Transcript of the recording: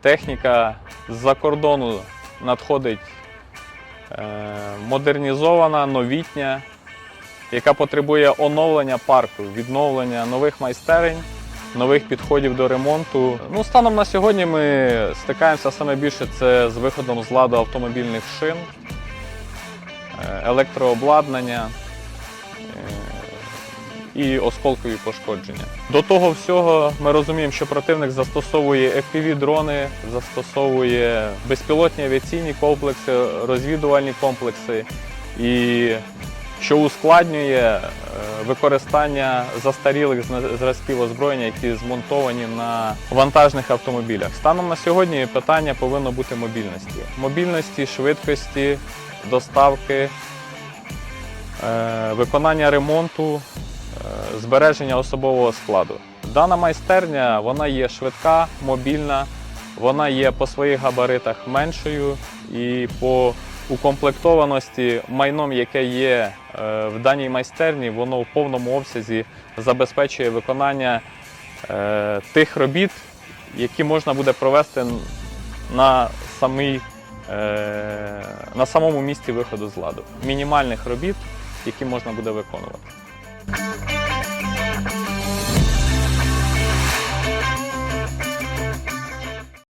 Техніка з-за кордону надходить е, модернізована, новітня, яка потребує оновлення парку, відновлення нових майстерень, нових підходів до ремонту. Ну, станом на сьогодні ми стикаємося саме більше це з виходом з ладу автомобільних шин, е, електрообладнання е, і осколкові пошкодження. До того всього ми розуміємо, що противник застосовує FPV-дрони, застосовує безпілотні авіаційні комплекси, розвідувальні комплекси, і що ускладнює е, використання застарілих зразків озброєння, які змонтовані на вантажних автомобілях. Станом на сьогодні питання повинно бути мобільності. Мобільності, швидкості, доставки, е, виконання ремонту, збереження особового складу. Дана майстерня вона є швидка, мобільна, вона є по своїх габаритах меншою і по укомплектованості майном, яке є е, в даній майстерні, воно в повному обсязі забезпечує виконання е, тих робіт, які можна буде провести на самій, е, на самому місці виходу з ладу. Мінімальних робіт, які можна буде виконувати.